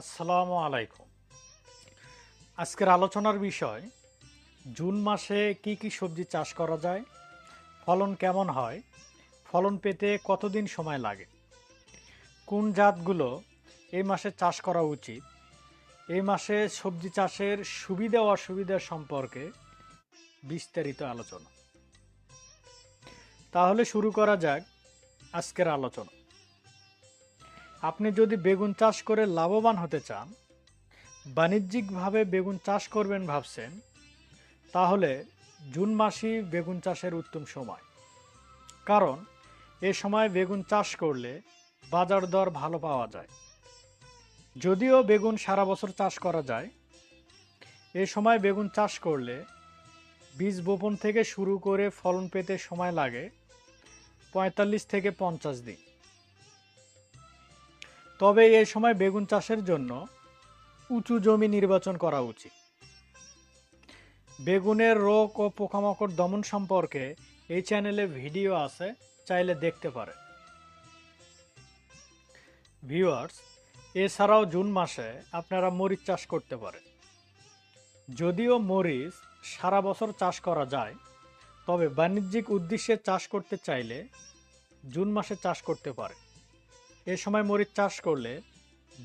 আসসালামু আলাইকুম। আজকের আলোচনার বিষয়, জুন মাসে কি কি সবজি চাষ করা যায়, ফলন কেমন হয়, ফলন পেতে কতদিন সময় লাগে, কোন জাতগুলো এই মাসে চাষ করা উচিত, এই মাসে সবজি চাষের সুবিধা ও অসুবিধা সম্পর্কে বিস্তারিত আলোচনা। তাহলে শুরু করা যাক আজকের আলোচনা। আপনি যদি বেগুন চাষ করে লাভবান হতে চান, বাণিজ্যিকভাবে বেগুন চাষ করবেন ভাবছেন, তাহলে জুন মাসই বেগুন চাষের উত্তম সময়। কারণ, এ সময় বেগুন চাষ করলে বাজার দর ভালো পাওয়া যায়। যদিও বেগুন সারা বছর চাষ করা যায়, এ সময় বেগুন চাষ করলে বীজ বপন থেকে শুরু করে ফলন পেতে সময় লাগে পঁয়তাল্লিশ থেকে পঞ্চাশ দিন। তবে এই সময় বেগুন চাষের জন্য উঁচু জমি নির্বাচন করা উচিত। বেগুনের রোগ ও পোকামাকড় দমন সম্পর্কে এই চ্যানেলে ভিডিও আছে, চাইলে দেখতে পারে ভিউয়ার্স, এছাড়াও জুন মাসে আপনারা মরিচ চাষ করতে পারেন। যদিও মরিচ সারা বছর চাষ করা যায়, তবে বাণিজ্যিক উদ্দেশ্যে চাষ করতে চাইলে জুন মাসে চাষ করতে পারে এ সময় মরিচ চাষ করলে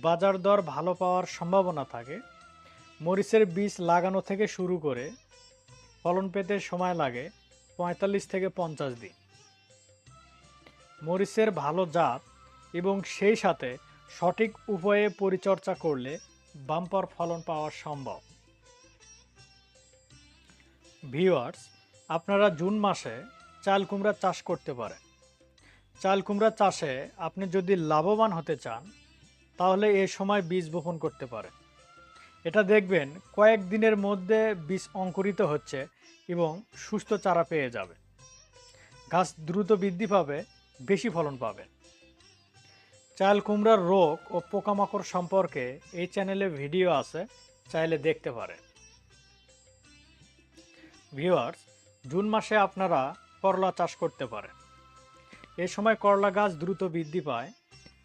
বাজার দর ভালো পাওয়ার সম্ভাবনা থাকে। মরিচের বীজ লাগানো থেকে শুরু করে ফলন পেতে সময় লাগে পঁয়তাল্লিশ থেকে পঞ্চাশ দিন। মরিচের ভালো জাত এবং সেই সাথে সঠিক উপায়ে পরিচর্যা করলে বাম্পার ফলন পাওয়া সম্ভব। ভিওয়ার্স আপনারা জুন মাসে চাল কুমড়া চাষ করতে পারেন। চাল কুমড়া চাষে আপনি যদি লাভবান হতে চান, তাহলে এ সময় বীজ বপন করতে পারেন। এটা দেখবেন কয়েক দিনের মধ্যে বীজ অঙ্কুরিত হচ্ছে এবং সুস্থ চারা পেয়ে যাবে। গাছ দ্রুত বৃদ্ধি পাবে, বেশি ফলন পাবে। চাল কুমড়ার রোগ ও পোকামাকড় সম্পর্কে এই চ্যানেলে ভিডিও আছে, চাইলে দেখতে পারেন। ভিউয়ার্স, জুন মাসে আপনারা করলা চাষ করতে পারেন। এ সময় করলা গাছ দ্রুত বৃদ্ধি পায়।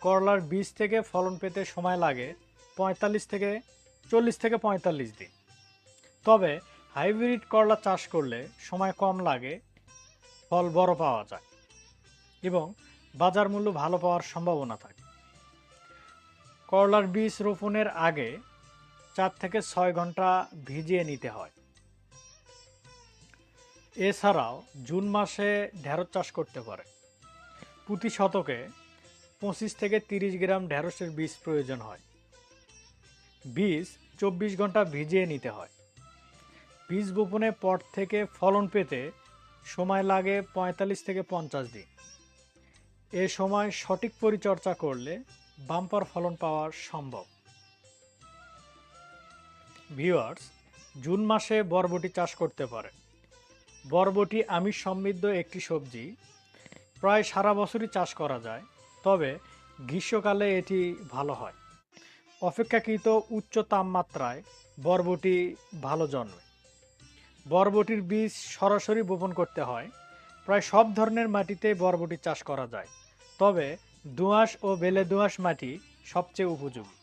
করলার বীজ থেকে ফলন পেতে সময় লাগে পঁয়তাল্লিশ থেকে চল্লিশ থেকে পঁয়তাল্লিশ দিন। তবে হাইব্রিড করলা চাষ করলে সময় কম লাগে, ফল বড় পাওয়া যায় এবং বাজার মূল্য ভালো পাওয়ার সম্ভাবনা থাকে। করলার বীজ রোপণের আগে চার থেকে ছয় ঘণ্টা ভিজিয়ে নিতে হয়। এছাড়াও জুন মাসে ঢেঁড়স চাষ করতে পারে। প্রতি শতকে পঁচিশ থেকে তিরিশ গ্রাম ঢেঁড়সের বীজ প্রয়োজন হয়। বীজ চব্বিশ ঘণ্টা ভিজিয়ে নিতে হয়। বীজ বপনের পর থেকে ফলন পেতে সময় লাগে পঁয়তাল্লিশ থেকে পঞ্চাশ দিন। এ সময় সঠিক পরিচর্যা করলে বাম্পার ফলন পাওয়া সম্ভব। ভিওয়ার্স জুন মাসে বরবটি চাষ করতে পারে বরবটি আমিষ সমৃদ্ধ একটি সবজি প্রায় সারা বছরই চাষ করা যায়, তবে গ্রীষ্মকালে এটি ভালো হয়। অপেক্ষাকৃত উচ্চ তাপমাত্রায় বরবটি ভালো জন্মে। বরবটির বীজ সরাসরি বপন করতে হয়, প্রায় সব ধরনের মাটিতে বরবটি চাষ করা যায়, তবে দোআঁশ ও বেলে দোআঁশ মাটি সবচেয়ে উপযোগী।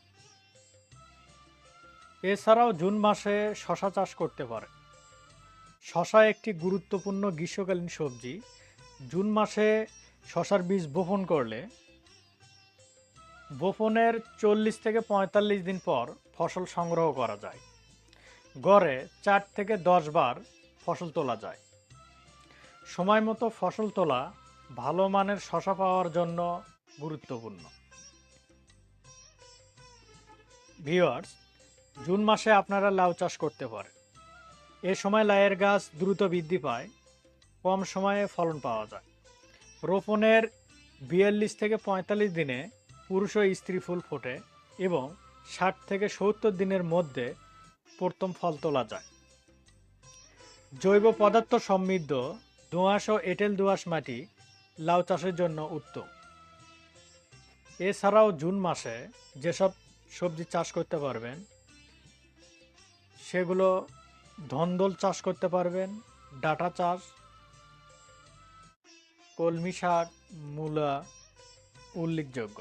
এছাড়াও জুন মাসে শশা চাষ করতে পারে। শশা একটি গুরুত্বপূর্ণ গ্রীষ্মকালীন সবজি জুন মাসে শশার বীজ বপন করলে বপনের চল্লিশ থেকে পঁয়তাল্লিশ দিন পর ফসল সংগ্রহ করা যায়। গড়ে চার থেকে দশ বার ফসল তোলা যায়। সময় মতো ফসল তোলা ভালো মানের শশা পাওয়ার জন্য গুরুত্বপূর্ণ। ভিওয়ার্স জুন মাসে আপনারা লাউ চাষ করতে পারেন। এ সময় লাউয়ের গাছ দ্রুত বৃদ্ধি পায়। কম সময়ে ফলন পাওয়া যায়। রোপণের বিয়াল্লিশ থেকে পঁয়তাল্লিশ দিনে পুরুষ ও স্ত্রী ফুল ফোটে এবং ষাট থেকে সত্তর দিনের মধ্যে প্রথম ফল তোলা যায়। জৈব পদার্থ সমৃদ্ধ দোঁয়াশ ও এঁটেল দোঁয়াশ মাটি লাউ চাষের জন্য উত্তম। এছাড়াও জুন মাসে যেসব সবজি চাষ করতে পারবেন, সেগুলো ধন্দল চাষ করতে পারবেন, ডাটা চাষ কলমি শাক, মূলা উল্লেখযোগ্য।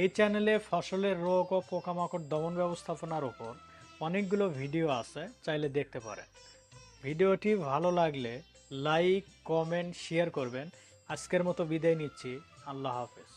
এই চ্যানেলে ফসলের রোগ ও পোকামাকড় দমন ব্যবস্থাপনার উপর অনেকগুলো ভিডিও আছে, চাইলে দেখতে পারেন। ভিডিওটি ভালো লাগলে লাইক, কমেন্ট, শেয়ার করবেন। আজকের মতো বিদায় নিচ্ছি। আল্লাহ হাফেজ।